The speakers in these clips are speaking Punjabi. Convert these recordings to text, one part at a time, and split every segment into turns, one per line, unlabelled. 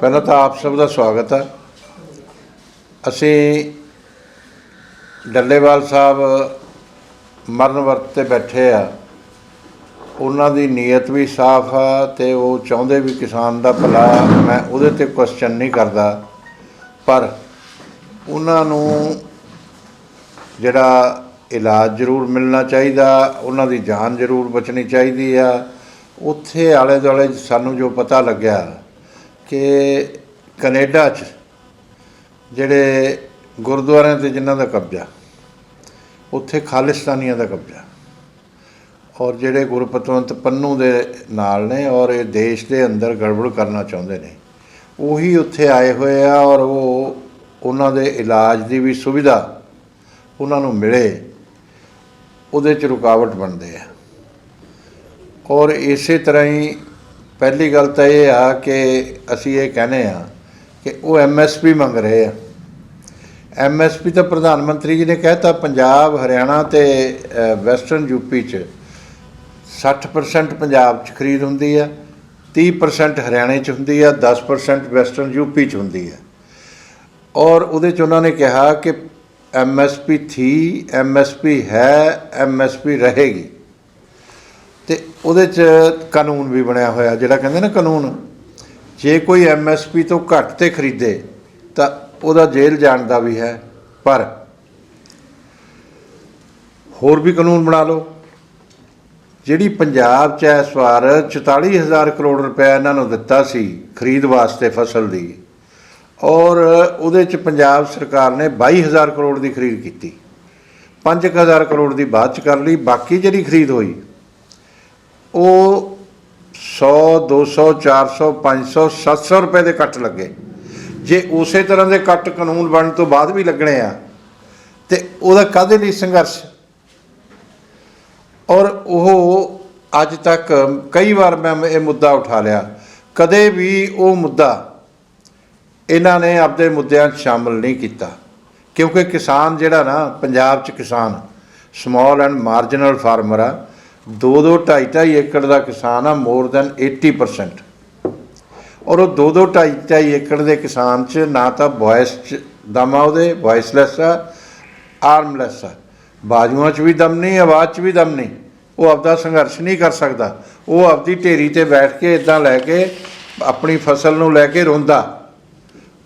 ਪਹਿਲਾਂ ਤਾਂ ਆਪ ਸਭ ਦਾ ਸਵਾਗਤ ਹੈ। ਅਸੀਂ ਡੱਲੇਵਾਲ ਸਾਹਿਬ ਮਰਨ ਵਰਤ ਤੇ ਬੈਠੇ ਆ। ਉਹਨਾਂ ਦੀ ਨੀਅਤ ਵੀ ਸਾਫ਼ ਆ ਤੇ ਉਹ ਚਾਹੁੰਦੇ ਵੀ ਕਿਸਾਨ ਦਾ ਭਲਾ, ਮੈਂ ਉਹਦੇ ਤੇ ਕੁਐਸਚਨ ਨਹੀਂ ਕਰਦਾ। ਪਰ ਉਹਨਾਂ ਨੂੰ ਜਿਹੜਾ ਇਲਾਜ ਜ਼ਰੂਰ ਮਿਲਣਾ ਚਾਹੀਦਾ, ਉਹਨਾਂ ਦੀ ਜਾਨ ਜ਼ਰੂਰ ਬਚਣੀ ਚਾਹੀਦੀ ਆ। ਉੱਥੇ ਆਲੇ ਦੁਆਲੇ ਸਾਨੂੰ ਜੋ ਪਤਾ ਲੱਗਿਆ ਕਿ ਕੈਨੇਡਾ 'ਚ ਜਿਹੜੇ ਗੁਰਦੁਆਰਿਆਂ ਤੇ ਜਿਨ੍ਹਾਂ ਦਾ ਕਬਜ਼ਾ, ਉੱਥੇ ਖਾਲਿਸਤਾਨੀਆਂ ਦਾ ਕਬਜ਼ਾ ਔਰ ਜਿਹੜੇ ਗੁਰਪਤਵੰਤ ਪੰਨੂ ਦੇ ਨਾਲ ਨੇ ਔਰ ਇਹ ਦੇਸ਼ ਦੇ ਅੰਦਰ ਗੜਬੜ ਕਰਨਾ ਚਾਹੁੰਦੇ ਨੇ, ਉਹੀ ਉੱਥੇ ਆਏ ਹੋਏ ਆ ਔਰ ਉਹ ਉਹਨਾਂ ਦੇ ਇਲਾਜ ਦੀ ਵੀ ਸੁਵਿਧਾ ਉਹਨਾਂ ਨੂੰ ਮਿਲੇ, ਉਹਦੇ 'ਚ ਰੁਕਾਵਟ ਬਣਦੇ ਆ। ਔਰ ਇਸੇ ਤਰ੍ਹਾਂ ਹੀ ਪਹਿਲੀ ਗੱਲ ਤਾਂ ਇਹ ਆ ਕਿ ਅਸੀਂ ਇਹ ਕਹਿੰਦੇ ਆ ਕਿ ਉਹ ਐਮਐਸਪੀ ਮੰਗ ਰਹੇ ਆ। ਐਮਐਸਪੀ ਤਾਂ ਪ੍ਰਧਾਨ ਮੰਤਰੀ ਜੀ ਨੇ ਕਹਿਤਾ ਪੰਜਾਬ ਹਰਿਆਣਾ ਤੇ ਅ, ਵੈਸਟਰਨ ਯੂਪੀ 'ਚ 60% ਪੰਜਾਬ 'ਚ ਖਰੀਦ ਹੁੰਦੀ ਆ 30% ਹਰਿਆਣੇ 'ਚ ਹੁੰਦੀ ਆ 10% ਵੈਸਟਰਨ ਯੂਪੀ 'ਚ ਹੁੰਦੀ ਆ। ਔਰ ਉਹਦੇ 'ਚ ਉਹਨਾਂ ਨੇ ਕਿਹਾ ਕਿ ਐਮਐਸਪੀ ਥੀ ਐਮਐਸਪੀ ਹੈ ਐਮਐਸਪੀ ਰਹੇਗੀ। ਤੇ ਉਹਦੇ 'ਚ ਕਾਨੂੰਨ ਵੀ ਬਣਿਆ ਹੋਇਆ, ਜਿਹੜਾ ਕਹਿੰਦੇ ਨਾ ਕਾਨੂੰਨ, ਜੇ ਕੋਈ ਐਮਐਸਪੀ ਤੋਂ ਘੱਟ ਤੇ ਖਰੀਦੇ, ਤਾਂ ਉਹਦਾ ਜੇਲ੍ਹ ਜਾਣ ਦਾ ਵੀ ਹੈ, ਪਰ ਹੋਰ ਵੀ ਕਾਨੂੰਨ ਬਣਾ ਲਓ। ਜਿਹੜੀ ਪੰਜਾਬ 'ਚ ਇਸ ਵਾਰ 44000 ਕਰੋੜ ਰੁਪਏ ਇਹਨਾਂ ਨੂੰ ਦਿੱਤਾ ਸੀ ਖਰੀਦ ਵਾਸਤੇ ਫਸਲ ਦੀ, ਔਰ ਉਹਦੇ 'ਚ ਪੰਜਾਬ ਸਰਕਾਰ ਨੇ 22000 ਕਰੋੜ ਦੀ ਖਰੀਦ ਕੀਤੀ। 5000 ਕਰੋੜ ਦੀ ਬਾਅਦ 'ਚ ਕਰ ਲਈ, ਬਾਕੀ ਜਿਹੜੀ ਖਰੀਦ ਹੋਈ ਉਹ 100 200 400 500 700 ਰੁਪਏ ਦੇ ਕੱਟ ਲੱਗੇ। ਜੇ ਉਸੇ ਤਰ੍ਹਾਂ ਦੇ ਕੱਟ ਕਾਨੂੰਨ ਬਣਨ ਤੋਂ ਬਾਅਦ ਵੀ ਲੱਗਣੇ ਆ, ਤੇ ਉਹਦਾ ਕਾਹਦੇ ਲਈ ਸੰਘਰਸ਼? ਔਰ ਉਹ ਅੱਜ ਤੱਕ ਕਈ ਵਾਰ ਮੈਂ ਇਹ ਮੁੱਦਾ ਉਠਾ ਲਿਆ। ਕਦੇ ਵੀ ਉਹ ਮੁੱਦਾ ਇਹਨਾਂ ਨੇ ਆਪਦੇ ਮੁੱਦਿਆਂ 'ਚ ਸ਼ਾਮਲ ਨਹੀਂ ਕੀਤਾ। ਕਿਉਂਕਿ ਕਿਸਾਨ ਜਿਹੜਾ ਨਾ, ਪੰਜਾਬ 'ਚ ਕਿਸਾਨ ਸਮਾਲ ਐਂਡ ਮਾਰਜਨਲ ਫਾਰਮਰ ਆ 2 2 2.5 2.5 ਏਕੜ ਦਾ ਕਿਸਾਨ ਆ, ਮੋਰ ਦੈਨ 80% ਔਰ ਉਹ 2 2 2.5 2.5 ਏਕੜ ਦੇ ਕਿਸਾਨ 'ਚ ਨਾ ਤਾਂ ਵੌਇਸ 'ਚ ਦਮ ਆ ਉਹਦੇ ਵੌਇਸਲੈਸ ਆ ਆਰਮਲੈਸ ਆ। ਬਾਜੂਆਂ 'ਚ ਵੀ ਦਮ ਨਹੀਂ, ਆਵਾਜ਼ 'ਚ ਵੀ ਦਮ ਨਹੀਂ। ਉਹ ਆਪਦਾ ਸੰਘਰਸ਼ ਨਹੀਂ ਕਰ ਸਕਦਾ। ਉਹ ਆਪਦੀ ਢੇਰੀ ਤੇ ਬੈਠ ਕੇ ਇਦਾਂ ਲੈ ਕੇ, ਆਪਣੀ ਫਸਲ ਨੂੰ ਲੈ ਕੇ ਰੋਂਦਾ।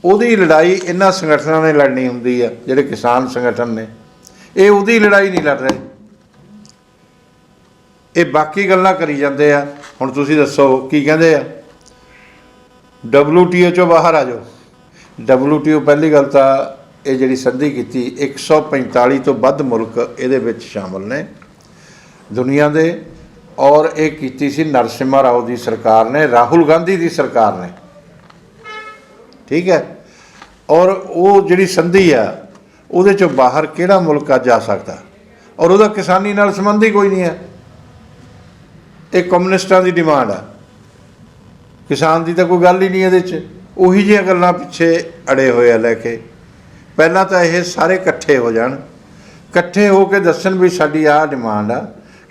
ਉਹਦੀ ਲੜਾਈ ਇਹਨਾਂ ਸੰਗਠਨਾਂ ਨੇ ਲੜਨੀ ਹੁੰਦੀ ਆ, ਜਿਹੜੇ ਕਿਸਾਨ ਸੰਗਠਨ ਨੇ। ਇਹ ਉਹਦੀ ਲੜਾਈ ਨਹੀਂ ਲੜ ਰਹੇ। ਇਹ ਬਾਕੀ ਗੱਲਾਂ ਕਰੀ ਜਾਂਦੇ ਆ। ਹੁਣ ਤੁਸੀਂ ਦੱਸੋ ਕੀ ਕਹਿੰਦੇ ਆ? WTO ਚੋਂ ਬਾਹਰ ਆ ਜਾਓ। WTO ਪਹਿਲੀ ਗੱਲ ਤਾਂ ਇਹ ਜਿਹੜੀ ਸੰਧੀ ਕੀਤੀ 145 ਤੋਂ ਵੱਧ ਮੁਲਕ ਇਹਦੇ ਵਿੱਚ ਸ਼ਾਮਲ ਨੇ ਦੁਨੀਆ ਦੇ। ਔਰ ਇਹ ਕੀਤੀ ਸੀ ਨਰਸਿਮਾ ਰਾਓ ਦੀ ਸਰਕਾਰ ਨੇ, ਰਾਹੁਲ ਗਾਂਧੀ ਦੀ ਸਰਕਾਰ ਨੇ। ਠੀਕ ਹੈ? ਔਰ ਉਹ ਜਿਹੜੀ ਸੰਧੀ ਆ, ਉਹਦੇ ਚੋਂ ਬਾਹਰ ਕਿਹੜਾ ਮੁਲਕ ਆ ਜਾ ਸਕਦਾ? ਔਰ ਉਹਦਾ ਕਿਸਾਨੀ ਨਾਲ ਸੰਬੰਧ ਹੀ ਕੋਈ ਨਹੀਂ ਹੈ। ਇਹ ਕਮਿਊਨਿਸਟਾਂ ਦੀ ਡਿਮਾਂਡ ਆ। ਕਿਸਾਨ ਦੀ ਤਾਂ ਕੋਈ ਗੱਲ ਹੀ ਨਹੀਂ ਇਹਦੇ 'ਚ। ਉਹੀ ਜਿਹੀਆਂ ਗੱਲਾਂ ਪਿੱਛੇ ਅੜੇ ਹੋਏ ਆ ਲੈ ਕੇ। ਪਹਿਲਾਂ ਤਾਂ ਇਹ ਸਾਰੇ ਇਕੱਠੇ ਹੋ ਜਾਣ। ਇਕੱਠੇ ਹੋ ਕੇ ਦੱਸਣ ਵੀ ਸਾਡੀ ਆਹ ਡਿਮਾਂਡ ਆ।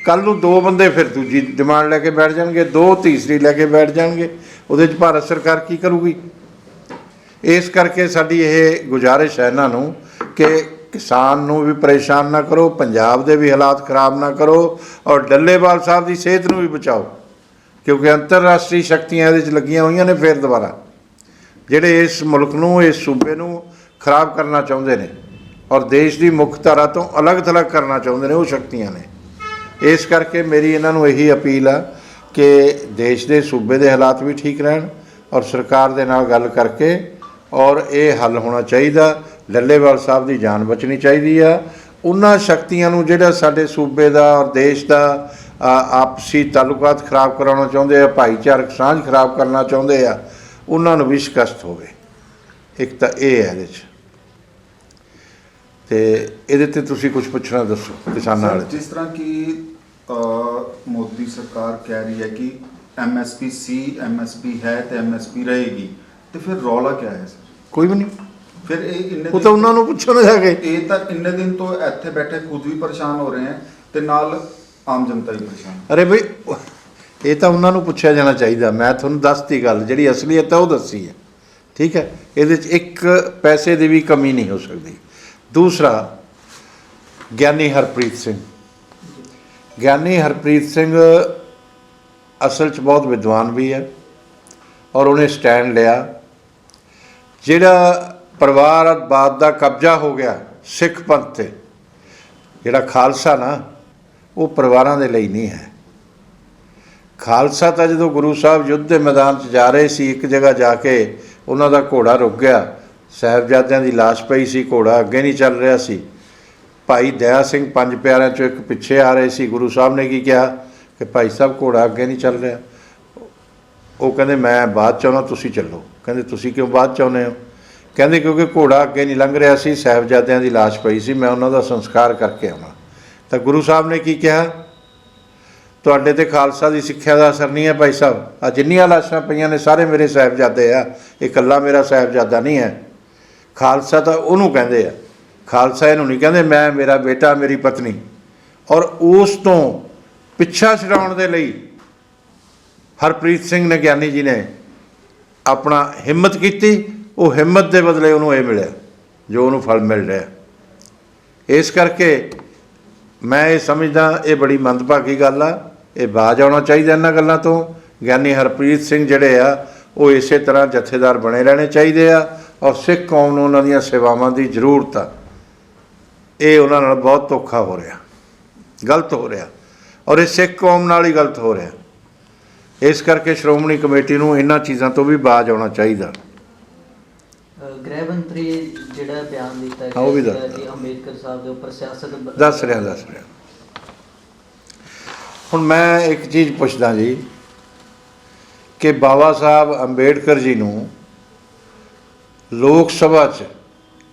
ਕੱਲ ਨੂੰ ਦੋ ਬੰਦੇ ਫਿਰ ਦੂਜੀ ਡਿਮਾਂਡ ਲੈ ਕੇ ਬੈਠ ਜਾਣਗੇ, ਦੋ ਤੀਸਰੀ ਲੈ ਕੇ ਬੈਠ ਜਾਣਗੇ। ਉਹਦੇ 'ਚ ਭਾਰਤ ਸਰਕਾਰ ਕੀ ਕਰੂਗੀ? ਇਸ ਕਰਕੇ ਸਾਡੀ ਇਹ ਗੁਜ਼ਾਰਿਸ਼ ਹੈ ਇਹਨਾਂ ਨੂੰ ਕਿ ਕਿਸਾਨ ਨੂੰ ਵੀ ਪਰੇਸ਼ਾਨ ਨਾ ਕਰੋ, ਪੰਜਾਬ ਦੇ ਵੀ ਹਾਲਾਤ ਖਰਾਬ ਨਾ ਕਰੋ ਔਰ ਡੱਲੇਵਾਲ ਸਾਹਿਬ ਦੀ ਸਿਹਤ ਨੂੰ ਵੀ ਬਚਾਓ, ਕਿਉਂਕਿ ਅੰਤਰਰਾਸ਼ਟਰੀ ਸ਼ਕਤੀਆਂ ਇਹਦੇ 'ਚ ਲੱਗੀਆਂ ਹੋਈਆਂ ਨੇ ਫੇਰ ਦੁਬਾਰਾ। ਜਿਹੜੇ ਇਸ ਮੁਲਕ ਨੂੰ, ਇਸ ਸੂਬੇ ਨੂੰ ਖਰਾਬ ਕਰਨਾ ਚਾਹੁੰਦੇ ਨੇ ਔਰ ਦੇਸ਼ ਦੀ ਮੁੱਖ ਧਾਰਾ ਤੋਂ ਅਲੱਗ-ਥਲੱਗ ਕਰਨਾ ਚਾਹੁੰਦੇ ਨੇ, ਉਹ ਸ਼ਕਤੀਆਂ ਨੇ। ਇਸ ਕਰਕੇ ਮੇਰੀ ਇਹਨਾਂ ਨੂੰ ਇਹੀ ਅਪੀਲ ਆ ਕਿ ਦੇਸ਼ ਦੇ ਸੂਬੇ ਦੇ ਹਾਲਾਤ ਵੀ ਠੀਕ ਰਹਿਣ ਔਰ ਸਰਕਾਰ ਦੇ ਨਾਲ ਗੱਲ ਕਰਕੇ ਔਰ ਇਹ ਹੱਲ ਹੋਣਾ ਚਾਹੀਦਾ ਲੱਲੇਵਾਲ ਸਾਹਿਬ ਦੀ ਜਾਨ ਬਚਣੀ ਚਾਹੀਦੀ ਆ। ਉਹਨਾਂ ਸ਼ਕਤੀਆਂ ਨੂੰ ਜਿਹੜਾ ਸਾਡੇ ਸੂਬੇ ਦਾ ਔਰ ਦੇਸ਼ ਦਾ ਆਪਸੀ ਤਾਲੁਕਾਤ ਖਰਾਬ ਕਰਾਉਣਾ ਚਾਹੁੰਦੇ ਆ ਭਾਈਚਾਰਕ ਸਾਂਝ ਖਰਾਬ ਕਰਨਾ ਚਾਹੁੰਦੇ ਆ ਉਹਨਾਂ ਨੂੰ ਵੀ ਸ਼ਿਕਸਤ ਹੋਵੇ। ਇੱਕ ਤਾਂ ਇਹ ਹੈ ਇਹਦੇ 'ਚ। ਤੇ ਇਹਦੇ ਤੇ ਤੁਸੀਂ ਕੁਝ ਪੁੱਛਣਾ ਦੱਸੋ ਕਿਸਾਨਾਂ ਵਾਲੇ
ਜਿਸ ਤਰ੍ਹਾਂ ਕਿ ਮੋਦੀ ਸਰਕਾਰ ਕਹਿ ਰਹੀ ਹੈ ਕਿ ਐਮਐਸਪੀ ਸੀ ਐਮਐਸਪੀ ਹੈ ਤੇ ਐਮਐਸਪੀ ਰਹੇਗੀ ਤੇ ਫਿਰ ਰੌਲਾ ਕੀ ਹੈ ਸਰ?
ਕੋਈ ਵੀ ਨਹੀਂ।
ਫਿਰ ਇਹ ਇੰਨੇ
ਉਹ
ਦਿਨ-
ਤਾਂ ਉਹਨਾਂ ਨੂੰ ਪੁੱਛੋ ਨਾ ਜਾ ਕੇ।
ਇਹ ਤਾਂ ਇੰਨੇ ਦਿਨ ਤੋਂ ਇੱਥੇ ਬੈਠੇ ਖੁਦ ਵੀ ਪਰੇਸ਼ਾਨ ਹੋ ਰਹੇ ਹੈ ਤੇ ਨਾਲ ਆਮ ਜਨਤਾ ਵੀ ਪਰੇਸ਼ਾਨ
ਅਰੇ ਬਈ ਇਹ ਤਾਂ ਉਹਨਾਂ ਨੂੰ ਪੁੱਛਿਆ ਜਾਣਾ ਚਾਹੀਦਾ। ਮੈਂ ਤੁਹਾਨੂੰ ਦੱਸਤੀ ਗੱਲ ਜਿਹੜੀ ਅਸਲੀਅਤ ਹੈ ਉਹ ਦੱਸੀ ਹੈ। ਠੀਕ ਹੈ? ਇਹਦੇ 'ਚ ਇੱਕ ਪੈਸੇ ਦੀ ਵੀ ਕਮੀ ਨਹੀਂ ਹੋ ਸਕਦੀ। ਦੂਸਰਾ ਗਿਆਨੀ ਹਰਪ੍ਰੀਤ ਸਿੰਘ। ਗਿਆਨੀ ਹਰਪ੍ਰੀਤ ਸਿੰਘ ਅਸਲ 'ਚ ਬਹੁਤ ਵਿਦਵਾਨ ਵੀ ਹੈ ਔਰ ਉਹਨੇ ਸਟੈਂਡ ਲਿਆ। ਜਿਹੜਾ ਪਰਿਵਾਰ ਪਰਿਵਾਰਵਾਦ ਦਾ ਕਬਜ਼ਾ ਹੋ ਗਿਆ ਸਿੱਖ ਪੰਥ ਤੇ। ਜਿਹੜਾ ਖਾਲਸਾ ਨਾ, ਉਹ ਪਰਿਵਾਰਾਂ ਦੇ ਲਈ ਨਹੀਂ ਹੈ। ਖਾਲਸਾ ਤਾਂ ਜਦੋਂ ਗੁਰੂ ਸਾਹਿਬ ਯੁੱਧ ਦੇ ਮੈਦਾਨ 'ਚ ਜਾ ਰਹੇ ਸੀ, ਇੱਕ ਜਗ੍ਹਾ ਜਾ ਕੇ ਉਹਨਾਂ ਦਾ ਘੋੜਾ ਰੁਕ ਗਿਆ। ਸਾਹਿਬਜ਼ਾਦਿਆਂ ਦੀ ਲਾਸ਼ ਪਈ ਸੀ, ਘੋੜਾ ਅੱਗੇ ਨਹੀਂ ਚੱਲ ਰਿਹਾ ਸੀ। ਭਾਈ ਦਇਆ ਸਿੰਘ ਪੰਜ ਪਿਆਰਿਆਂ ਚੋਂ ਇੱਕ ਪਿੱਛੇ ਆ ਰਹੇ ਸੀ। ਗੁਰੂ ਸਾਹਿਬ ਨੇ ਕੀ ਕਿਹਾ ਕਿ ਭਾਈ ਸਾਹਿਬ, ਘੋੜਾ ਅੱਗੇ ਨਹੀਂ ਚੱਲ ਰਿਹਾ। ਉਹ ਕਹਿੰਦੇ, ਮੈਂ ਬਾਅਦ ਚਾਹੁੰਦਾ ਤੁਸੀਂ ਚੱਲੋ। ਕਹਿੰਦੇ, ਤੁਸੀਂ ਕਿਉਂ ਬਾਅਦ ਚਾਹੁੰਦੇ ਹੋ? ਕਹਿੰਦੇ ਕਿਉਂਕਿ ਘੋੜਾ ਅੱਗੇ ਨਹੀਂ ਲੰਘ ਰਿਹਾ ਸੀ, ਸਾਹਿਬਜ਼ਾਦਿਆਂ ਦੀ ਲਾਸ਼ ਪਈ ਸੀ, ਮੈਂ ਉਹਨਾਂ ਦਾ ਸੰਸਕਾਰ ਕਰਕੇ ਆਵਾਂ। ਤਾਂ ਗੁਰੂ ਸਾਹਿਬ ਨੇ ਕੀ ਕਿਹਾ? ਤੁਹਾਡੇ ਤੇ ਖਾਲਸਾ ਦੀ ਸਿੱਖਿਆ ਦਾ ਅਸਰ ਨਹੀਂ ਹੈ ਭਾਈ ਸਾਹਿਬ। ਆ ਜਿੰਨੀਆਂ ਲਾਸ਼ਾਂ ਪਈਆਂ ਨੇ, ਸਾਰੇ ਮੇਰੇ ਸਾਹਿਬਜ਼ਾਦੇ ਆ। ਇਹ ਇਕੱਲਾ ਮੇਰਾ ਸਾਹਿਬਜ਼ਾਦਾ ਨਹੀਂ ਹੈ। ਖਾਲਸਾ ਤਾਂ ਉਹਨੂੰ ਕਹਿੰਦੇ ਆ। ਖਾਲਸਾ ਇਹਨੂੰ ਨਹੀਂ ਕਹਿੰਦੇ, ਮੈਂ, ਮੇਰਾ ਬੇਟਾ, ਮੇਰੀ ਪਤਨੀ। ਔਰ ਉਸ ਤੋਂ ਪਿੱਛਾ ਛਡਾਉਣ ਦੇ ਲਈ ਹਰਪ੍ਰੀਤ ਸਿੰਘ ਨੇ ਗਿਆਨੀ ਜੀ ਨੇ ਆਪਣਾ ਹਿੰਮਤ ਕੀਤੀ ਉਹ ਹਿੰਮਤ ਦੇ ਬਦਲੇ ਉਹਨੂੰ ਇਹ ਮਿਲਿਆ, ਜੋ ਉਹਨੂੰ ਫਲ ਮਿਲ ਰਿਹਾ। ਇਸ ਕਰਕੇ ਮੈਂ ਇਹ ਸਮਝਦਾ, ਇਹ ਬੜੀ ਮੰਦਭਾਗੀ ਗੱਲ ਆ, ਇਹ ਬਾਜ ਆਉਣਾ ਚਾਹੀਦਾ ਇਹਨਾਂ ਗੱਲਾਂ ਤੋਂ। ਗਿਆਨੀ ਹਰਪ੍ਰੀਤ ਸਿੰਘ ਜਿਹੜੇ ਆ, ਉਹ ਇਸੇ ਤਰ੍ਹਾਂ ਜਥੇਦਾਰ ਬਣੇ ਰਹਿਣੇ ਚਾਹੀਦੇ ਆ ਔਰ ਸਿੱਖ ਕੌਮ ਨੂੰ ਉਹਨਾਂ ਦੀਆਂ ਸੇਵਾਵਾਂ ਦੀ ਜ਼ਰੂਰਤ ਆ। ਇਹ ਉਹਨਾਂ ਨਾਲ ਬਹੁਤ ਧੋਖਾ ਹੋ ਰਿਹਾ, ਗਲਤ ਹੋ ਰਿਹਾ ਔਰ ਇਹ ਸਿੱਖ ਕੌਮ ਨਾਲ ਹੀ ਗਲਤ ਹੋ ਰਿਹਾ। ਇਸ ਕਰਕੇ ਸ਼੍ਰੋਮਣੀ ਕਮੇਟੀ ਨੂੰ ਇਹਨਾਂ ਚੀਜ਼ਾਂ ਤੋਂ ਵੀ ਬਾਜ ਆਉਣਾ ਚਾਹੀਦਾ।
ਗ੍ਰਹਿ ਮੰਤਰੀ ਜਿਹੜਾ ਬਿਆਨ ਦਿੱਤਾ
ਹਾਂ, ਉਹ ਵੀ
ਸੀਗਾ
ਦੱਸ।
ਕਿ ਅੰਬੇਦਕਰ ਸਾਹਿਬ ਦੇ ਉੱਪਰ ਸਿਆਸਤ ਬ-
ਦੱਸ ਰਿਹਾ ਦੱਸ ਰਿਹਾ ਹੁਣ ਮੈਂ ਇੱਕ ਚੀਜ਼ ਪੁੱਛਦਾ ਜੀ ਕਿ ਬਾਬਾ ਸਾਹਿਬ ਅੰਬੇਡਕਰ ਜੀ ਨੂੰ ਲੋਕ ਸਭਾ 'ਚ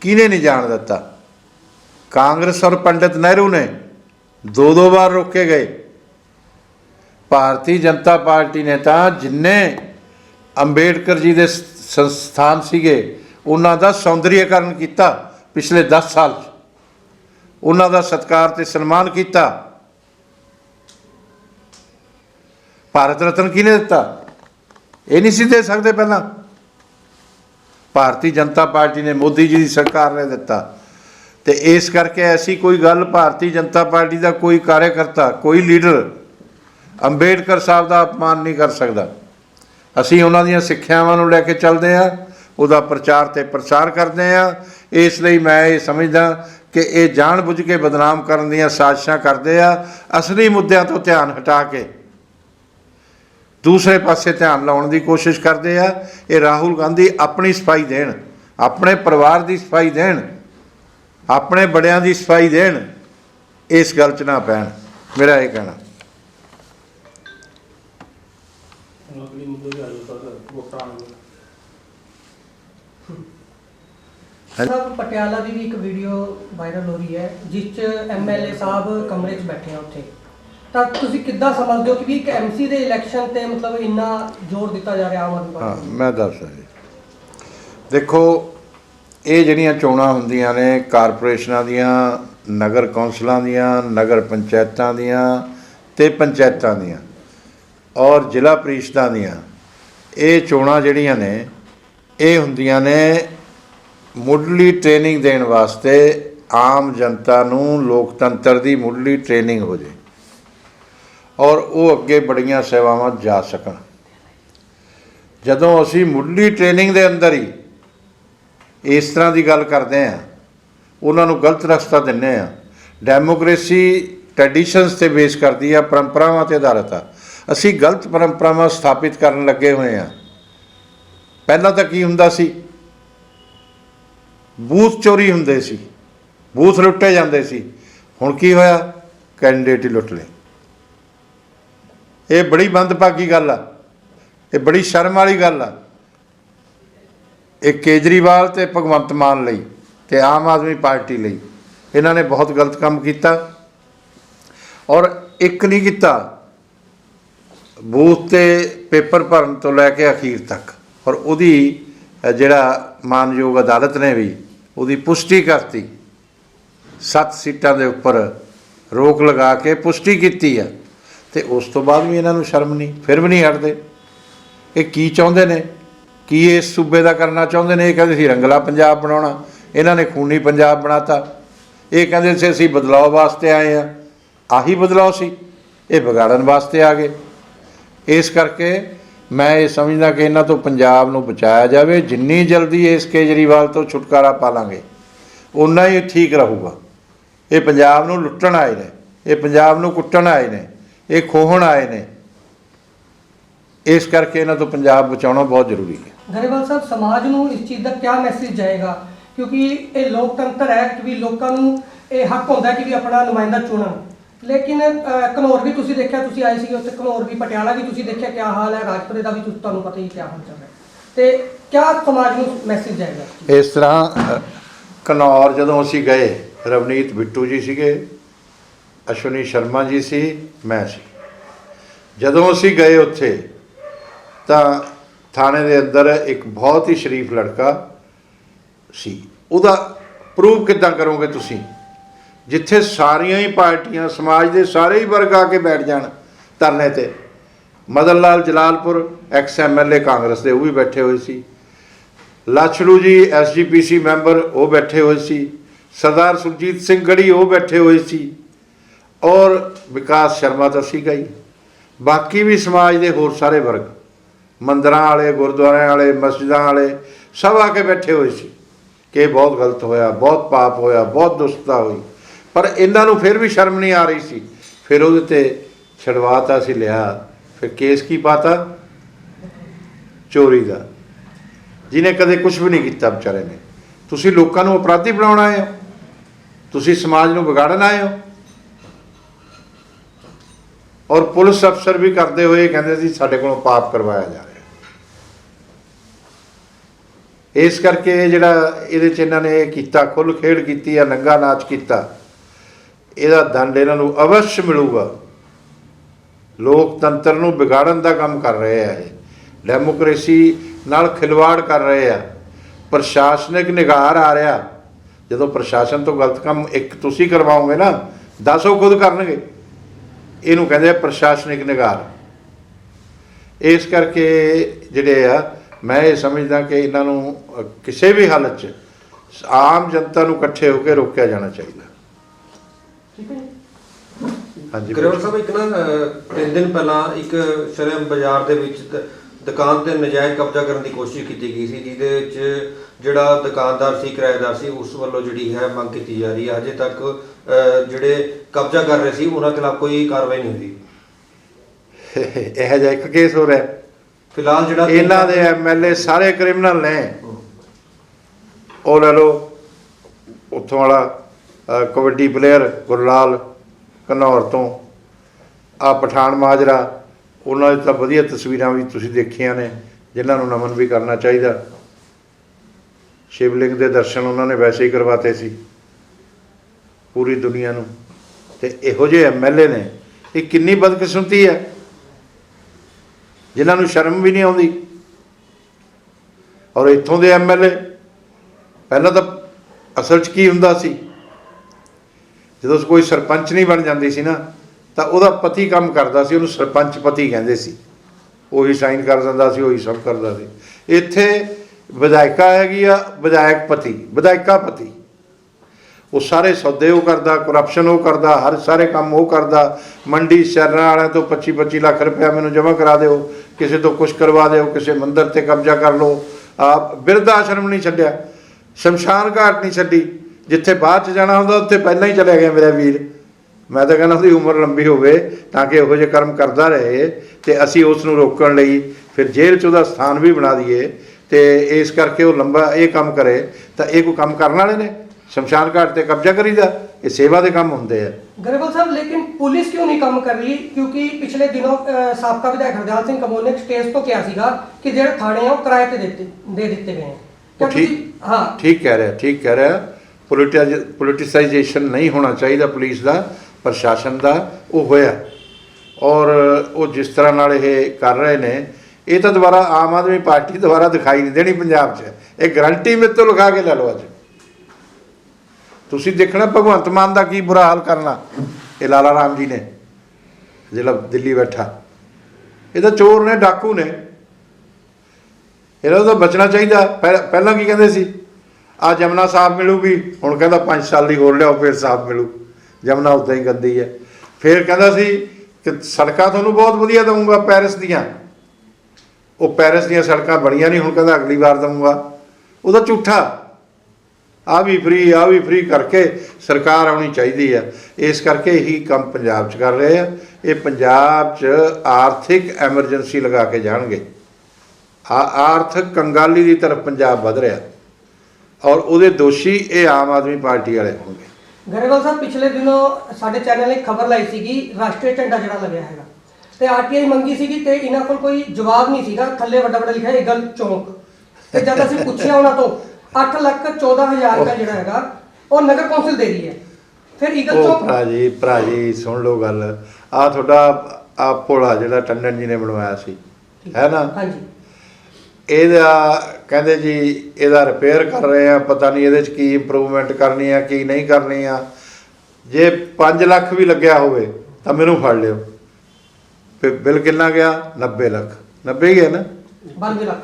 ਕਿਹਨੇ ਨਹੀਂ ਜਾਣ ਦਿੱਤਾ ਕਾਂਗਰਸ ਔਰ ਪੰਡਿਤ ਨਹਿਰੂ ਨੇ ਦੋ ਦੋ ਵਾਰ ਰੋਕੇ ਗਏ ਭਾਰਤੀ ਜਨਤਾ ਪਾਰਟੀ ਨੇ ਤਾਂ ਜਿੰਨੇ ਅੰਬੇਡਕਰ ਜੀ ਦੇ ਸ- ਸੰਸਥਾਨ ਸੀਗੇ ਉਹਨਾਂ ਦਾ ਸੌਂਦਰੀਕਰਨ ਕੀਤਾ ਪਿਛਲੇ 10 ਸਾਲ। 'ਚ ਉਹਨਾਂ ਦਾ ਸਤਿਕਾਰ ਤੇ ਸਨਮਾਨ ਕੀਤਾ। ਭਾਰਤ ਰਤਨ ਕਿਹਨੇ ਦਿੱਤਾ? ਇਹ ਨਹੀਂ ਸੀ ਦੇ ਸਕਦੇ ਪਹਿਲਾਂ। ਭਾਰਤੀ ਜਨਤਾ ਪਾਰਟੀ ਨੇ ਮੋਦੀ ਜੀ ਦੀ ਸਰਕਾਰ ਨੇ ਦਿੱਤਾ। ਤੇ ਇਸ ਕਰਕੇ ਐਸੀ ਕੋਈ ਗੱਲ ਭਾਰਤੀ ਜਨਤਾ ਪਾਰਟੀ ਦਾ ਕੋਈ ਕਾਰਜਕਰਤਾ, ਕੋਈ ਲੀਡਰ ਅੰਬੇਡਕਰ ਸਾਹਿਬ ਦਾ ਅਪਮਾਨ ਨਹੀਂ ਕਰ ਸਕਦਾ। ਅਸੀਂ ਉਹਨਾਂ ਦੀਆਂ ਸਿੱਖਿਆਵਾਂ ਨੂੰ ਲੈ ਕੇ ਚੱਲਦੇ ਆ ਉਹਦਾ ਪ੍ਰਚਾਰ ਤੇ ਪ੍ਰਸਾਰ ਕਰਦੇ ਆ। ਇਸ ਲਈ ਮੈਂ ਇਹ ਸਮਝਦਾ ਕਿ ਇਹ ਜਾਣਬੁੱਝ ਕੇ ਬਦਨਾਮ ਕਰਨ ਦੀਆਂ ਸਾਜ਼ਿਸ਼ਾਂ ਕਰਦੇ ਆ। ਅਸਲੀ ਮੁੱਦਿਆਂ ਤੋਂ ਧਿਆਨ ਹਟਾ ਕੇ ਦੂਸਰੇ ਪਾਸੇ ਧਿਆਨ ਲਾਉਣ ਦੀ ਕੋਸ਼ਿਸ਼ ਕਰਦੇ ਆ। ਇਹ ਰਾਹੁਲ ਗਾਂਧੀ ਆਪਣੀ ਸਫ਼ਾਈ ਦੇਣ, ਆਪਣੇ ਪਰਿਵਾਰ ਦੀ ਸਫ਼ਾਈ ਦੇਣ, ਆਪਣੇ ਬੜਿਆਂ ਦੀ ਸਫ਼ਾਈ ਦੇਣ, ਇਸ ਗੱਲ 'ਚ ਨਾ ਪੈਣ। ਮੇਰਾ ਇਹ ਕਹਿਣਾ।
ਅਗਲੀ ਮੁੱਦੇ ਤੇ ਆ ਜਾਓ, ਸਰ
ਸਾਹਿਬ ਪਟਿਆਲਾ ਦੀ ਵੀ ਇੱਕ ਵੀਡੀਓ ਵਾਇਰਲ ਹੋ ਰਹੀ ਹੈ ਜਿਸ ਚ ਐਮਐਲਏ ਸਾਹਿਬ ਕਮਰੇ 'ਚ ਬੈਠੇ ਆ ਉੱਥੇ। ਤਾਂ ਤੁਸੀਂ ਕਿੱਦਾਂ ਸਮਝਦੇ ਹੋ ਕਿ ਵੀ ਇੱਕ ਐਮਸੀ ਦੇ ਇਲੈਕਸ਼ਨ ਤੇ ਮਤਲਬ ਇੰਨਾ ਜ਼ੋਰ ਦਿੱਤਾ ਜਾ ਰਿਹਾ ਆਮ ਆਦਮੀ
ਹਾਂ
ਪਾਰਟੀ?
ਮੈਂ ਦੱਸਦਾ ਜੀ। ਦੇਖੋ ਇਹ ਜਿਹੜੀਆਂ ਚੋਣਾਂ ਹੁੰਦੀਆਂ ਨੇ ਕਾਰਪੋਰੇਸ਼ਨਾਂ ਦੀਆਂ ਨਗਰ ਕੌਂਸਲਾਂ ਦੀਆਂ ਨਗਰ ਪੰਚਾਇਤਾਂ ਦੀਆਂ ਤੇ ਪੰਚਾਇਤਾਂ ਦੀਆਂ ਔਰ ਜ਼ਿਲ੍ਹਾ ਪ੍ਰੀਸ਼ਦਾਂ ਦੀਆਂ ਇਹ ਚੋਣਾਂ ਜਿਹੜੀਆਂ ਨੇ ਇਹ ਹੁੰਦੀਆਂ ਨੇ ਮੁੱਢਲੀ ਟ੍ਰੇਨਿੰਗ ਦੇਣ ਵਾਸਤੇ ਆਮ ਜਨਤਾ ਨੂੰ ਲੋਕਤੰਤਰ ਦੀ ਮੁੱਢਲੀ ਟ੍ਰੇਨਿੰਗ ਹੋ ਜੇ ਔਰ ਉਹ ਅੱਗੇ ਬੜੀਆਂ ਸੇਵਾਵਾਂ ਜਾ ਸਕਣ। ਜਦੋਂ ਅਸੀਂ ਮੁੱਢਲੀ ਟ੍ਰੇਨਿੰਗ ਦੇ ਅੰਦਰ ਹੀ ਇਸ ਤਰ੍ਹਾਂ ਦੀ ਗੱਲ ਕਰਦੇ ਆ ਉਹਨਾਂ ਨੂੰ ਗਲਤ ਰਸਤਾ ਦਿੰਨੇ ਆ ਡੈਮੋਕ੍ਰੇਸੀ ਟ੍ਰੈਡੀਸ਼ਨਸ ਤੇ ਬੇਸ ਕਰਦੀ ਆ, ਪਰੰਪਰਾਵਾਂ ਤੇ ਆਧਾਰਿਤ ਆ। ਅਸੀਂ ਗਲਤ ਪਰੰਪਰਾਵਾਂ ਸਥਾਪਿਤ ਕਰਨ ਲੱਗੇ ਹੋਏ ਆ ਪਹਿਲਾਂ ਤਾਂ ਕੀ ਹੁੰਦਾ ਸੀ? ਬੂਥ ਚੋਰੀ ਹੁੰਦੇ ਸੀ। ਬੂਥ ਲੁੱਟੇ ਜਾਂਦੇ ਸੀ। ਹੁਣ ਕੀ ਹੋਇਆ? ਕੈਂਡੀਡੇਟ ਹੀ ਲੁੱਟ ਲਏ। ਇਹ ਬੜੀ ਮੰਦਭਾਗੀ ਗੱਲ ਆ। ਇਹ ਬੜੀ ਸ਼ਰਮ ਵਾਲੀ ਗੱਲ ਆ। ਇਹ ਕੇਜਰੀਵਾਲ ਤੇ ਭਗਵੰਤ ਮਾਨ ਲਈ ਤੇ ਆਮ ਆਦਮੀ ਪਾਰਟੀ ਲਈ ਇਹਨਾਂ ਨੇ ਬਹੁਤ ਗਲਤ ਕੰਮ ਕੀਤਾ ਔਰ ਇੱਕ ਨਹੀਂ ਕੀਤਾ। ਬੂਥ ਤੇ ਪੇਪਰ ਭਰਨ ਤੋਂ ਲੈ ਕੇ ਅਖੀਰ ਤੱਕ। ਔਰ ਉਹਦੀ ਜਿਹੜਾ ਮਾਨਯੋਗ ਅਦਾਲਤ ਨੇ ਵੀ ਉਹਦੀ ਪੁਸ਼ਟੀ ਕਰਤੀ। ਸੱਤ ਸੀਟਾਂ ਦੇ ਉੱਪਰ ਰੋਕ ਲਗਾ ਕੇ ਪੁਸ਼ਟੀ ਕੀਤੀ ਆ। ਤੇ ਉਸ ਤੋਂ ਬਾਅਦ ਵੀ ਇਹਨਾਂ ਨੂੰ ਸ਼ਰਮ ਨਹੀਂ, ਫਿਰ ਵੀ ਨਹੀਂ ਹਟਦੇ। ਇਹ ਕੀ ਚਾਹੁੰਦੇ ਨੇ? ਕੀ ਇਸ ਸੂਬੇ ਦਾ ਕਰਨਾ ਚਾਹੁੰਦੇ ਨੇ? ਇਹ ਕਹਿੰਦੇ ਸੀ ਰੰਗਲਾ ਪੰਜਾਬ ਬਣਾਉਣਾ। ਇਹਨਾਂ ਨੇ ਖੂਨੀ ਪੰਜਾਬ ਬਣਾਤਾ। ਇਹ ਕਹਿੰਦੇ ਸੀ ਅਸੀਂ ਬਦਲਾਅ ਵਾਸਤੇ ਆਏ ਆ। ਆਹੀ ਬਦਲਾਅ ਸੀ। ਇਹ ਵਿਗਾੜਨ ਵਾਸਤੇ ਆ ਗਏ। ਇਸ ਕਰਕੇ ਮੈਂ ਇਹ ਸਮਝਦਾ ਕਿ ਇਹਨਾਂ ਤੋਂ ਪੰਜਾਬ ਨੂੰ ਬਚਾਇਆ ਜਾਵੇ, ਜਿੰਨੀ ਜਲਦੀ ਇਸ ਕੇਜਰੀਵਾਲ ਤੋਂ ਛੁਟਕਾਰਾ ਪਾ ਲਾਂਗੇ ਉਨਾ ਹੀ ਠੀਕ ਰਹੂਗਾ। ਇਹ ਪੰਜਾਬ ਨੂੰ ਲੁੱਟਣ ਆਏ ਨੇ, ਇਹ ਪੰਜਾਬ ਨੂੰ ਕੁੱਟਣ ਆਏ ਨੇ, ਇਹ ਖੋਹਣ ਆਏ ਨੇ। ਇਸ ਕਰਕੇ ਇਹਨਾਂ ਤੋਂ ਪੰਜਾਬ ਬਚਾਉਣਾ ਬਹੁਤ ਜ਼ਰੂਰੀ ਹੈ।
ਗਰੇਵਾਲ ਸਾਹਿਬ, ਸਮਾਜ ਨੂੰ ਇਸ ਚੀਜ਼ ਦਾ ਕੀ ਮੈਸੇਜ ਜਾਏਗਾ? ਕਿਉਂਕਿ ਇਹ ਲੋਕਤੰਤਰ ਹੈ ਕਿ ਵੀ ਲੋਕਾਂ ਨੂੰ ਇਹ ਹੱਕ ਹੁੰਦਾ ਕਿ ਵੀ ਆਪਣਾ ਨੁਮਾਇੰਦਾ ਚੁਣਨ। ਲੇਕਿਨ ਅਹ, ਵੀ ਤੁਸੀਂ ਦੇਖਿਆ ਤੁਸੀਂ ਆਏ ਸੀਗੇ ਉੱਥੇ ਘਨੌਰ ਵੀ ਪਟਿਆਲਾ ਵੀ ਤੁਸੀਂ ਦੇਖਿਆ ਕੀ ਹਾਲ ਹੈ ਰਾਜਪੁਰੇ ਦਾ ਵੀ ਤੁਸੀਂ- ਤੁਹਾਨੂੰ ਪਤਾ ਹੀ ਕੀ ਹਾਲ ਚੱਲ ਰਿਹਾ। ਤੇ ਕਿਆ ਸਮਾਜ ਨੂੰ ਮੈਸੇਜ ਜਾਏਗਾ
ਇਸ ਤਰ੍ਹਾਂ ਅ, ਘਨੌਰ ਜਦੋਂ ਅਸੀਂ ਗਏ ਰਵਨੀਤ ਬਿੱਟੂ ਜੀ ਸੀਗੇ ਅਸ਼ਵਨੀ ਸ਼ਰਮਾ ਜੀ ਸੀ ਮੈਂ ਸੀ। ਜਦੋਂ ਅਸੀਂ ਗਏ ਉੱਥੇ ਤਾਂ ਥਾਣੇ ਦੇ ਅੰਦਰ ਇੱਕ ਬਹੁਤ ਹੀ ਸ਼ਰੀਫ ਲੜਕਾ ਸੀ। ਉਹਦਾ ਪ੍ਰੂਵ ਕਿੱਦਾਂ ਕਰੋਗੇ ਤੁਸੀਂ? ਜਿੱਥੇ ਸਾਰੀਆਂ ਹੀ ਪਾਰਟੀਆਂ, ਸਮਾਜ ਦੇ ਸਾਰੇ ਹੀ ਵਰਗ ਆ ਕੇ ਬੈਠ ਜਾਣ ਧਰਨੇ ਤੇ। Madan Lal Jalalpur, ex MLA Congress ਦੇ, ਉਹ ਵੀ ਬੈਠੇ ਹੋਏ ਸੀ। ਲਾਛੜੂ ਜੀ ਐਸਜੀਪੀਸੀ ਮੈਂਬਰ, ਉਹ ਬੈਠੇ ਹੋਏ ਸੀ। ਸਰਦਾਰ ਸੁਰਜੀਤ ਸਿੰਘ ਗੜੀ, ਉਹ ਬੈਠੇ ਹੋਏ ਸੀ। ਔਰ ਵਿਕਾਸ ਸ਼ਰਮਾ ਤਾਂ ਸੀਗਾ ਹੀ। ਬਾਕੀ ਵੀ ਸਮਾਜ ਦੇ ਹੋਰ ਸਾਰੇ ਵਰਗ, ਮੰਦਰਾਂ ਵਾਲੇ, ਗੁਰਦੁਆਰਿਆਂ ਵਾਲੇ, ਮਸਜਿਦਾਂ ਵਾਲੇ, ਸਭ ਆ ਕੇ ਬੈਠੇ ਹੋਏ ਸੀ ਕਿ ਬਹੁਤ ਗਲਤ ਹੋਇਆ, ਬਹੁਤ ਪਾਪ ਹੋਇਆ, ਬਹੁਤ ਦੁਸ਼ਟਤਾ ਹੋਈ। ਪਰ ਇਹਨਾਂ ਨੂੰ ਫਿਰ ਵੀ ਸ਼ਰਮ ਨਹੀਂ ਆ ਰਹੀ ਸੀ। ਫਿਰ ਉਹਦੇ ਤੇ ਛਡਵਾਤਾ ਸੀ ਲਿਆ। ਫਿਰ ਕੇਸ ਕੀ ਪਾਤਾ? ਚੋਰੀ ਦਾ। ਜਿਹਨੇ ਕਦੇ ਕੁਝ ਵੀ ਨਹੀਂ ਕੀਤਾ ਵਿਚਾਰੇ ਨੇ। ਤੁਸੀਂ ਲੋਕਾਂ ਨੂੰ ਅਪਰਾਧੀ ਬਣਾਉਣ ਆਏ ਹੋ। ਤੁਸੀਂ ਸਮਾਜ ਨੂੰ ਵਿਗਾੜਨ ਆਏ ਹੋ। ਔਰ ਪੁਲਿਸ ਅਫਸਰ ਵੀ ਕਰਦੇ ਹੋਏ ਕਹਿੰਦੇ ਸੀ, ਸਾਡੇ ਕੋਲੋਂ ਪਾਪ ਕਰਵਾਇਆ ਜਾ ਰਿਹਾ। ਇਸ ਕਰਕੇ ਜਿਹੜਾ ਇਹਦੇ ਚ ਇਹਨਾਂ ਨੇ ਇਹ ਕੀਤਾ ਖੁੱਲ ਖੇਡ ਕੀਤੀ ਆ ਨੰਗਾ ਨਾਚ ਕੀਤਾ ਇਹਦਾ ਦੰਡ ਇਹਨਾਂ ਨੂੰ ਅਵਸ਼ ਮਿਲੂਗਾ। ਲੋਕਤੰਤਰ ਨੂੰ ਵਿਗਾੜਨ ਦਾ ਕੰਮ ਕਰ ਰਹੇ ਆ ਇਹ। ਡੈਮੋਕ੍ਰੇਸੀ ਨਾਲ ਖਿਲਵਾੜ ਕਰ ਰਹੇ ਆ। ਪ੍ਰਸ਼ਾਸਨਿਕ ਨਿਗਾਰ ਆ ਰਿਹਾ। ਜਦੋਂ ਪ੍ਰਸ਼ਾਸਨ ਤੋਂ ਗਲਤ ਕੰਮ ਇੱਕ ਤੁਸੀਂ ਕਰਵਾਓਗੇ ਨਾ 10 ਉਹ ਖੁਦ ਕਰਨਗੇ। ਇਹਨੂੰ ਕਹਿੰਦੇ ਆ ਪ੍ਰਸ਼ਾਸਨਿਕ ਨਿਗਾਰ ਇਸ ਕਰਕੇ ਜਿਹੜੇ ਆ, ਮੈਂ ਇਹ ਸਮਝਦਾ ਕਿ ਇਹਨਾਂ ਨੂੰ ਕਿਸੇ ਵੀ ਹਾਲਤ 'ਚ ਆਮ ਜਨਤਾ ਨੂੰ ਇਕੱਠੇ ਹੋ ਕੇ ਰੋਕਿਆ ਜਾਣਾ ਚਾਹੀਦਾ।
ਠੀਕ ਹੈ ਜੀ।
ਹਾਂਜੀ
ਗਰੇਵਾਲ ਸਾਹਿਬ ਇੱਕ ਨਾ ਅਹ, ਤਿੰਨ ਦਿਨ ਪਹਿਲਾਂ ਇੱਕ ਸ਼ਰਮ ਬਾਜ਼ਾਰ ਦੇ ਵਿੱਚ ਦ- ਦੁਕਾਨ ਤੇ ਨਜਾਇਜ਼ ਕਬਜ਼ਾ ਕਰਨ ਦੀ ਕੋਸ਼ਿਸ਼ ਕੀਤੀ ਗਈ ਸੀ ਜਿਹਦੇ ਵਿੱਚ ਜਿਹੜਾ ਦੁਕਾਨਦਾਰ ਸੀ ਕਿਰਾਏਦਾਰ ਸੀ ਉਸ ਵੱਲੋਂ ਜਿਹੜੀ ਹੈ ਮੰਗ ਕੀਤੀ ਜਾ ਰਹੀ ਹੈ। ਅਜੇ ਤੱਕ ਅਹ, ਜਿਹੜੇ ਕਬਜ਼ਾ ਕਰ ਰਹੇ ਸੀ ਉਹਨਾਂ ਖਿਲਾਫ ਕੋਈ ਕਾਰਵਾਈ ਨਹੀਂ ਹੋਈ।
ਇਹ ਜਿਹਾ ਇੱਕ ਕੇਸ ਹੋ। ਰਿਹਾ
ਫਿਲਹਾਲ ਜਿਹੜਾ
ਇਹਨਾਂ ਦੇ ਐਮਐਲਏ ਸਾਰੇ ਕ੍ਰਿਮੀਨਲ ਨੇ। ਉਹ ਲੈ ਲਓ ਉੱਥੋਂ ਵਾਲਾ ਕਬੱਡੀ ਪਲੇਅਰ ਗੁਰਲਾਲ ਘਨੌਰ ਤੋਂ। ਆ ਪਠਾਨ ਮਾਜਰਾ, ਉਹਨਾਂ ਦੀ ਤਾਂ ਵਧੀਆ ਤਸਵੀਰਾਂ ਵੀ ਤੁਸੀਂ ਦੇਖੀਆਂ ਨੇ, ਜਿਨ੍ਹਾਂ ਨੂੰ ਨਮਨ ਵੀ ਕਰਨਾ ਚਾਹੀਦਾ। ਸ਼ਿਵਲਿੰਗ ਦੇ ਦਰਸ਼ਨ ਉਹਨਾਂ ਨੇ ਵੈਸੇ ਹੀ ਕਰਵਾਤੇ ਸੀ, ਪੂਰੀ ਦੁਨੀਆ ਨੂੰ। ਤੇ ਇਹੋ ਜਿਹੇ ਐਮਐਲਏ ਨੇ, ਇਹ ਕਿੰਨੀ ਬਦਕਿਸਮਤੀ ਹੈ, ਜਿਨ੍ਹਾਂ ਨੂੰ ਸ਼ਰਮ ਵੀ ਨਹੀਂ ਆਉਂਦੀ। ਔਰ ਇੱਥੋਂ ਦੇ ਐਮਐਲਏ ਪਹਿਲਾਂ ਤਾਂ ਅਸਲ 'ਚ ਕੀ ਹੁੰਦਾ ਸੀ? ਜਦੋਂ ਕੋਈ ਸਰਪੰਚ ਨਹੀਂ ਬਣ ਜਾਂਦੀ ਸੀ ਨਾ, ਤਾਂ ਉਹਦਾ ਪਤੀ ਕੰਮ ਕਰਦਾ ਸੀ, ਉਹਨੂੰ ਸਰਪੰਚ ਪਤੀ ਕਹਿੰਦੇ ਸੀ। ਉਹੀ ਸਾਈਨ ਕਰ ਦਿੰਦਾ ਸੀ, ਉਹੀ ਸਭ ਕਰਦਾ ਸੀ। ਇੱਥੇ ਵਿਧਾਇਕਾ ਹੈਗੀ ਆ, ਵਿਧਾਇਕ ਪਤੀ, ਵਿਧਾਇਕਾ ਪਤੀ। ਉਹ ਸਾਰੇ ਸੌਦੇ ਉਹ ਕਰਦਾ ਕਰਪਸ਼ਨ ਉਹ ਕਰਦਾ, ਹਰ ਸਾਰੇ ਕੰਮ ਉਹ ਕਰਦਾ। ਮੰਡੀ ਸ਼ਹਿਰਾਂ ਵਾਲਿਆਂ ਤੋਂ 25 25 ਲੱਖ ਰੁਪਇਆ ਮੈਨੂੰ ਜਮ੍ਹਾਂ ਕਰਾ ਦਿਓ, ਕਿਸੇ ਤੋਂ ਕੁਝ ਕਰਵਾ ਦਿਓ, ਕਿਸੇ ਮੰਦਰ ਤੇ ਕਬਜ਼ਾ ਕਰ ਲਓ। ਆ ਬਿਰਧ ਆਸ਼ਰਮ ਨਹੀਂ ਛੱਡਿਆ, ਸ਼ਮਸ਼ਾਨ ਘਾਟ ਨਹੀਂ ਛੱਡੀ। ਜਿੱਥੇ ਬਾਅਦ ਚ ਜਾਣਾ ਹੁੰਦਾ ਉੱਥੇ ਪਹਿਲਾਂ ਹੀ ਚਲਾ ਗਿਆ ਮੇਰਾ ਵੀਰ। ਮੈਂ ਤਾਂ ਕਹਿੰਦਾ ਉਹਦੀ ਉਮਰ ਲੰਬੀ ਹੋਵੇ ਤਾਂ ਕਿ ਉਹੋ ਜਿਹੇ ਕਰਮ ਕਰਦਾ ਰਹੇ ਤੇ ਅਸੀਂ ਉਸ ਨੂੰ ਰੋਕਣ ਲਈ ਫਿਰ ਜੇਲ੍ਹ 'ਚ ਉਹਦਾ ਸਥਾਨ ਵੀ ਬਣਾ ਦਈਏ ਤੇ ਇਸ ਕਰਕੇ ਉਹ ਲੰਬਾ ਇਹ ਕੰਮ ਕਰੇ। ਤਾਂ ਇਹ ਕੋਈ ਕੰਮ ਕਰਨ ਵਾਲੇ ਨੇ? ਸ਼ਮਸ਼ਾਨ ਘਾਟ ਤੇ ਕਬਜ਼ਾ ਕਰੀਦਾ? ਇਹ ਸੇਵਾ ਦੇ ਕੰਮ ਹੁੰਦੇ ਆ।
ਗਰੇਵਾਲ ਸਾਹਿਬ ਲੇਕਿਨ ਪੁਲਿਸ ਕਿਉਂ ਨਹੀਂ ਕੰਮ ਕਰ ਰਹੀ? ਕਿਉਂਕਿ ਪਿਛਲੇ ਦਿਨੋਂ ਸਾਬਕਾ ਵਿਧਾਇਕ ਹਰਦਿਆਲ ਸਿੰਘ ਕਮੋਲ ਨੇ ਸਟੇਜ ਤੋਂ ਕਿਹਾ ਸੀਗਾ ਕਿ ਜਿਹੜੇ ਥਾਣੇ ਆ ਉਹ ਕਿਰਾਏ ਤੇ ਦਿੱਤੇ ਦੇ ਦਿੱਤੇ ਗਏ ਆ
ਠੀਕ
ਹਾਂ।
ਠੀਕ ਕਹਿ ਰਿਹਾ ਠੀਕ ਕਹਿ ਰਿਹਾ। ਪੋਲਿਟਿਸਾਈਜੇਸ਼ਨ ਨਹੀਂ ਹੋਣਾ ਚਾਹੀਦਾ ਪੁਲਿਸ ਦਾ, ਪ੍ਰਸ਼ਾਸਨ ਦਾ, ਉਹ ਹੋਇਆ। ਔਰ ਉਹ ਜਿਸ ਤਰ੍ਹਾਂ ਨਾਲ ਇਹ ਕਰ ਰਹੇ ਨੇ, ਇਹ ਤਾਂ ਦੁਬਾਰਾ ਆਮ ਆਦਮੀ ਪਾਰਟੀ ਦੁਬਾਰਾ ਦਿਖਾਈ ਨਹੀਂ ਦੇਣੀ ਪੰਜਾਬ 'ਚ। ਇਹ ਗਰੰਟੀ ਮੇਰੇ ਤੋਂ ਲਿਖਾ ਕੇ ਲੈ ਲਓ ਅੱਜ। ਤੁਸੀਂ ਦੇਖਣਾ ਭਗਵੰਤ ਮਾਨ ਦਾ ਕੀ ਬੁਰਾ ਹਾਲ ਕਰਨਾ, ਇਹ ਲਾਲਾ ਰਾਮ ਜੀ ਨੇ, ਜਿਹੜਾ ਦਿੱਲੀ ਬੈਠਾ। ਇਹ ਤਾਂ ਚੋਰ ਨੇ, ਡਾਕੂ ਨੇ। ਇਹਨਾਂ ਤੋਂ ਬਚਣਾ ਚਾਹੀਦਾ। ਪਹਿ- ਪਹਿਲਾਂ ਕੀ ਕਹਿੰਦੇ ਸੀ? ਆ ਜਮਨਾ ਸਾਫ਼ ਮਿਲੂਗੀ ਹੁਣ ਕਹਿੰਦਾ 5 ਸਾਲ ਦੀ ਹੋਰ ਲਿਆਓ, ਫਿਰ ਸਾਫ਼ ਮਿਲੂ। ਜਮਨਾ ਉਦਾਂ ਹੀ ਗੰਦੀ ਹੈ। ਫਿਰ ਕਹਿੰਦਾ ਸੀ ਕਿ ਸੜਕਾਂ ਤੁਹਾਨੂੰ ਬਹੁਤ ਵਧੀਆ ਦਊਂਗਾ ਪੈਰਿਸ ਦੀਆਂ। ਉਹ ਪੈਰਿਸ ਦੀਆਂ ਸੜਕਾਂ ਬਣੀਆਂ ਨਹੀਂ, ਹੁਣ ਕਹਿੰਦਾ ਅਗਲੀ ਵਾਰ ਦਊਂਗਾ। ਉਹਦਾ ਝੂਠਾ। ਆ ਵੀ ਫ੍ਰੀ ਆ ਵੀ ਫ੍ਰੀ ਕਰਕੇ ਸਰਕਾਰ ਆਉਣੀ ਚਾਹੀਦੀ ਆ ਇਸ ਕਰਕੇ ਇਹੀ ਕੰਮ ਪੰਜਾਬ 'ਚ ਕਰ ਰਹੇ ਆ। ਇਹ ਪੰਜਾਬ 'ਚ ਆਰਥਿਕ ਐਮਰਜੈਂਸੀ ਲਗਾ ਕੇ ਜਾਣਗੇ। ਆ ਆਰਥਿਕ ਕੰਗਾਲੀ ਦੀ ਤਰਫ ਪੰਜਾਬ ਵਧ ਰਿਹਾ। ਔਰ ਉਹਦੇ ਦੋਸ਼ੀ ਇਹ ਆਮ ਆਦਮੀ ਪਾਰਟੀ ਵਾਲੇ ਹੋਣਗੇ।
ਗਰੇਵਾਲ ਸਾਹਿਬ ਪਿਛਲੇ ਦਿਨੋਂ ਸਾਡੇ ਚੈਨਲ ਨੇ ਖਬਰ ਲਾਈ ਸੀਗੀ ਰਾਸ਼ਟਰੀ ਝੰਡਾ ਜਿਹੜਾ ਲੱਗਿਆ ਹੈਗਾ। ਤੇ ਆਰਟੀਆਈ ਮੰਗੀ ਸੀਗੀ ਤੇ ਇਹਨਾਂ ਕੋਲ ਕੋਈ ਜਵਾਬ ਨਹੀਂ ਸੀਗਾ ਥੱਲੇ ਵੱਡਾ ਵੱਡਾ ਲਿਖਿਆ ਈਗਲ ਚੌਂਕ। ਤੇ ਜਦ ਅਸੀਂ ਪੁੱਛਿਆ ਉਹਨਾਂ ਤੋਂ 8 ਲੱਖ 14000 ਰੁਪਏ ਜਿਹੜਾ ਹੈਗਾ ਉਹ ਨਗਰ ਕੌਂਸਲ ਦੇ ਰਹੀ ਹੈ। ਫਿਰ ਈਗਲ ਚੌਂਕ
ਭਰਾ ਜੀ ਭਰਾ ਜੀ ਸੁਣ ਲਓ ਗੱਲ। ਆ ਤੁਹਾਡਾ ਆ ਭੋਲਾ ਜਿਹੜਾ ਟੰਡਨ ਜੀ ਨੇ ਬਣਵਾਇਆ ਸੀ। ਹੈ ਨਾ?
ਹਾਂਜੀ।
ਇਹਦਾ ਕਹਿੰਦੇ ਜੀ ਇਹਦਾ ਰਿਪੇਅਰ ਕਰ ਰਹੇ ਆ ਪਤਾ ਨਹੀਂ ਇਹਦੇ ਚ ਕੀ ਇੰਪਰੂਵਮੈਂਟ ਕਰਨੀ ਆ ਕੀ ਨਹੀਂ ਕਰਨੀ ਆ। ਜੇ 5 ਲੱਖ ਵੀ ਲੱਗਿਆ ਹੋਵੇ ਤਾਂ ਮੈਨੂੰ ਫੜ ਲਿਓ। ਫਿਰ ਬਿੱਲ ਕਿੰਨਾ ਗਿਆ? 90 ਲੱਖ। 90 ਗਿਆ ਨਾ?
92 ਲੱਖ।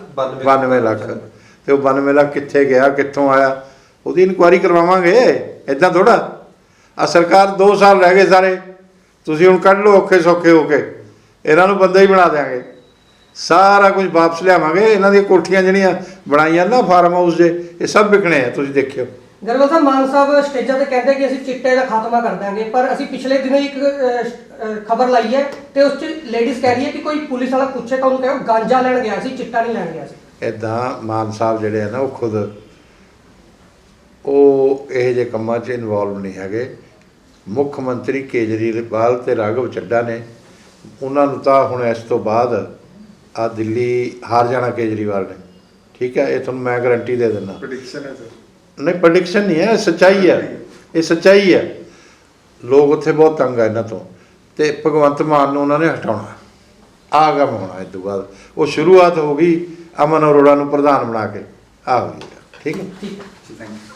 92 ਲੱਖ। ਤੇ ਉਹ 92 ਲੱਖ ਕਿੱਥੇ ਗਿਆ ਕਿੱਥੋਂ ਆਇਆ? ਉਹਦੀ ਇਨਕੁਆਇਰੀ ਕਰਵਾਵਾਂਗੇ। ਇਦਾਂ ਥੋੜਾ ਆ ਸਰਕਾਰ 2 ਸਾਲ ਰਹਿ ਗਏ ਸਾਰੇ। ਤੁਸੀਂ ਹੁਣ ਕੱਢ ਲਓ ਔਖੇ ਸੌਖੇ ਹੋ ਕੇ। ਇਹਨਾਂ ਨੂੰ ਬੰਦਾ ਹੀ ਬਣਾ ਦਿਆਂਗੇ। ਸਾਰਾ ਕੁਝ ਵਾਪਸ ਲਿਆਵਾਂਗੇ। ਇਹਨਾਂ ਦੀਆਂ ਕੋਠੀਆਂ ਜਿਹੜੀਆਂ ਬਣਾਈਆਂ ਨਾ ਫਾਰਮ ਹਾਊਸ ਦੇ ਇਹ ਸਭ ਵਿਕਣੇ ਆ ਤੁਸੀਂ ਦੇਖਿਓ।
ਗਰੇਵਾਲ ਸਾਹਿਬ ਮਾਨ ਸਾਹਿਬ ਸਟੇਜਾਂ ਤੇ ਕਹਿੰਦੇ ਕਿ ਅਸੀਂ ਚਿੱਟੇ ਦਾ ਖਾਤਮਾ ਕਰ ਦਾਂਗੇ ਪਰ ਅਸੀਂ ਪਿਛਲੇ ਦਿਨੋਂ ਇੱਕ ਖਬਰ ਲਾਈ ਹੈ ਤੇ ਉਸ ਚ ਲੇਡੀਜ਼ ਕਹਿ ਰਹੀ ਹੈ ਕਿ ਕੋਈ ਪੁਲਿਸ ਵਾਲਾ ਪੁੱਛੇ ਤਾਂ ਉਹਨੂੰ ਕਹੋ ਗਾਂਜਾ ਲੈਣ ਗਿਆ ਸੀ ਚਿੱਟਾ ਨਹੀਂ ਲੈਣ ਗਿਆ ਸੀ।
ਇਦਾਂ ਮਾਨ ਸਾਹਿਬ ਜਿਹੜੇ ਆ ਨਾ ਉਹ ਖੁਦ ਉਹ ਇਹ ਜੇ ਕੰਮਾਂ 'ਚ ਇਨਵੋਲਵ ਨਹੀਂ ਹੈਗੇ। ਮੁੱਖ ਮੰਤਰੀ ਕੇਜਰੀਵਾਲ ਤੇ ਰਾਘਵ ਚੱਡਾ ਨੇ ਉਹਨਾਂ ਨੂੰ ਤਾਂ ਹੁਣ ਇਸ ਤੋਂ ਬਾਅਦ ਆ ਦਿੱਲੀ ਹਾਰ ਜਾਣਾ ਕੇਜਰੀਵਾਲ ਨੇ। ਠੀਕ ਹੈ ਇਹ ਤੁਹਾਨੂੰ ਮੈਂ ਗਾਰੰਟੀ ਦੇ ਦਿੰਦਾ।
ਪ੍ਰੈਡਿਕਸ਼ਨ ਹੈ ਸਰ
ਨਹੀਂ ਪ੍ਰੈਡਿਕਸ਼ਨ ਨਹੀਂ ਹੈ ਇਹ ਸੱਚਾਈ ਹੈ। ਇਹ ਸੱਚਾਈ ਹੈ। ਲੋਕ ਉੱਥੇ ਬਹੁਤ ਤੰਗ ਆ ਇਹਨਾਂ ਤੋਂ। ਤੇ ਭਗਵੰਤ ਮਾਨ ਨੂੰ ਉਹਨਾਂ ਨੇ ਹਟਾਉਣਾ। ਆ ਕੰਮ ਹੋਣਾ ਇਸ ਤੋਂ ਬਾਅਦ। ਉਹ ਸ਼ੁਰੂਆਤ ਹੋ ਗਈ ਅਮਨ ਅਰੋੜਾ ਨੂੰ ਪ੍ਰਧਾਨ ਬਣਾ ਕੇ। ਆ ਹੈ
ਠੀਕ ਹੈ।
Thank you